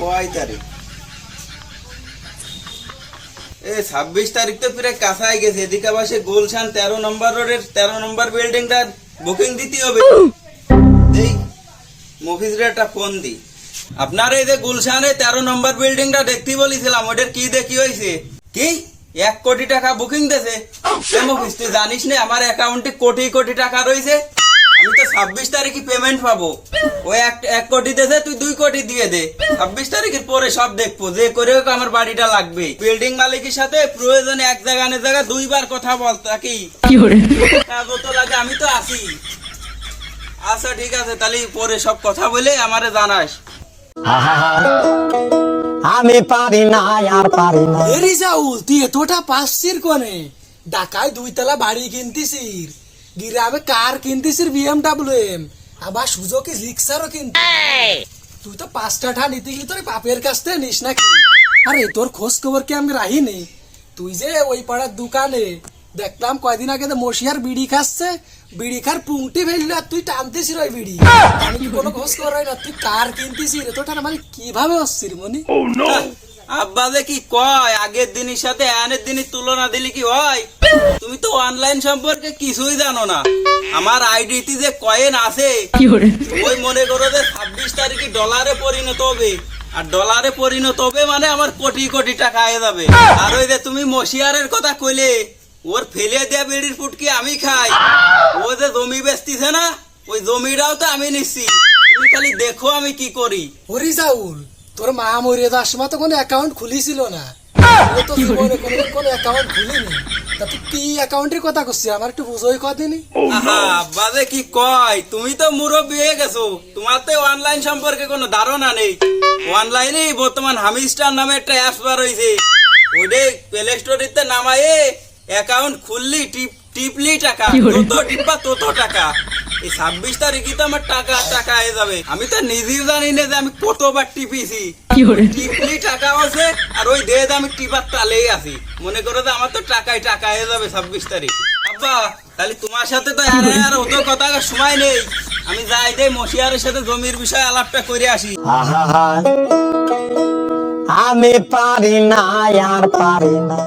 কয় তারিখ? এ ছাব্বিশ তারিখ তো প্রায় কাছাই গেছে। এদিকে আবার সে গুলশান তেরো নম্বর রোডের তেরো নম্বর বিল্ডিংটার বুকিং দিতে হবে। এই মফিজরে একটা ফোন দি। আপনার এই যে গুলশানে তেরো নম্বর বিল্ডিংটা দেখতে বলেছিলাম ওটার কি দেখি হয়েছে? কি? এক কোটি টাকা বুকিং দেছে মফিজ তুই জানিস না আমার অ্যাকাউন্টে কোটি কোটি টাকা রয়েছে। আমি তো ছাব্বিশ তারিখে পেমেন্ট পাবো। ওই এক এক কোটি দেছে তুই দুই কোটি দিয়ে দে। ছাব্বিশ তারিখের পরে সব দেখব যে করে হোক আমার বাড়িটা লাগবে। বিল্ডিং মালিকের সাথে প্রয়োজনে এক জায়গা না জায়গা দুইবার কথা বল তাকি কাগজ তো লাগে আমি তো আছি। আচ্ছা ঠিক আছে তাহলে পরে সব কথা বলে আমারে জানাস। আমি পারি না আর পারি না। এরি যাউল তুই এতটা পাচ্ছির কোনে? ঢাকায় দুই তলা বাড়ি কিনতিছির গিরামে কার বিএমডাব্লিউ এম আবার রিক্সারও কিনতি তুই তো পাঁচটা ঠা নিতে গেলি তোর বাপের কাছ থেকে নিস নাকি? আরে তোর খোঁজ খবর কি আমি তুই যে ওই পাড়ার দোকানে দেখলাম কয়দিন আগে তো মশিয়ার বিড়ি খাচ্ছে বিড়ি খার পুংটি ফেললে আর তুই টানতেছিস ওই বিড়ি। আমি কি কোনো খোঁজ খবর হয় না তুই কার কিনতিছিস তোটা মানে কীভাবে হচ্ছিস মনি? আব্বা যে কি কয় আগের দিনের সাথে আনের দিনের তুলনা দিলে কি হয়? তুমি তো অনলাইন সম্পর্কে কিছুই জানো না। আমার আইডিতে যে কয়েন আছে ওই মনে করো যে ছাব্বিশ তারিখে ডলারে পরিণত হবে। আর ডলারে পরিণত হবে মানে আমার কোটি কোটি টাকা হয়ে যাবে। আর ওই যে তুমি মশিয়ারের কথা কইলে ওর ফেলে দেয়া বেড়ির ফুটকি আমি খাই। ও যে জমি বেচতিছে না ওই জমিটাও তো আমি নিচ্ছি। তুমি খালি দেখো আমি কি করি। হরি যাউল তোর মা মরে যাওয়ার সময় তো কোনো অ্যাকাউন্ট খুলিছিল না। ও তো জীবনে কোনো কোনো অ্যাকাউন্ট খুলিনি। কি অ্যাকাউন্টের কথা করছিস? আমার একটু বুঝোই কদিনই বাজে কি কয় তুমি তো মুরব্বী হয়ে গেছো। তোমার তো অনলাইন সম্পর্কে কোনো ধারণা নেই। অনলাইনে বর্তমান হামিস্টার নামে একটা অ্যাপ বার হয়েছে ওইটাই প্লে স্টোরিতে নামায়ে অ্যাকাউন্ট খুললি টিপ টিপলি টাকা। তত টিপা তত টাকা। এই ছাব্বিশ তারিখে তো আমার টাকা টাকা হয়ে যাবে। আমি তো নিজেও জানি না যে আমি কতবার টিপিছি। টিপলি টাকা আছে আর ওই দেহ আমি টিপার তালেই আছি। মনে করো যে আমার তো টাকাই টাকা হয়ে যাবে ছাব্বিশ তারিখ। আব্বা তাহলে তোমার সাথে তো আর আর অত কথা সময় নেই। আমি যাই দেই মশিয়ারের সাথে জমির বিষয়ে আলাপটা করে আসি। আমি পারি না আর পারি না।